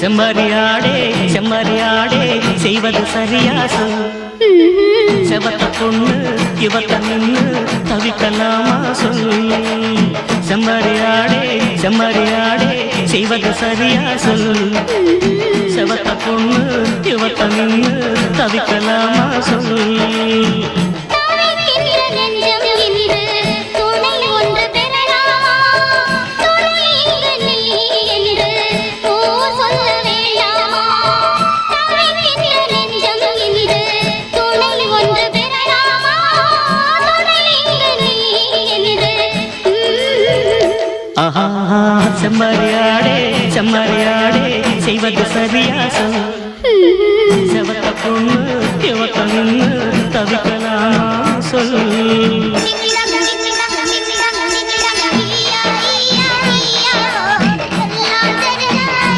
செம்மறியாடே செம்மறியாடே செய்வது சரியா சொல் செவத்த பொண்ணு இவத்த நின்று தவிக்கலாமா சொல் செம்மறியாடே செம்மறியாடே செய்வது சரியா சொல் செவத்த பொண்ணு இவத்த நின்று தவிக்கலாமா சொல் செம்மறியாடே செம்மறியாடே செய்வது சரியா சொல் செவத்த பொண்ணு இவத்த நின்னு தவிக்கலாமா சொல்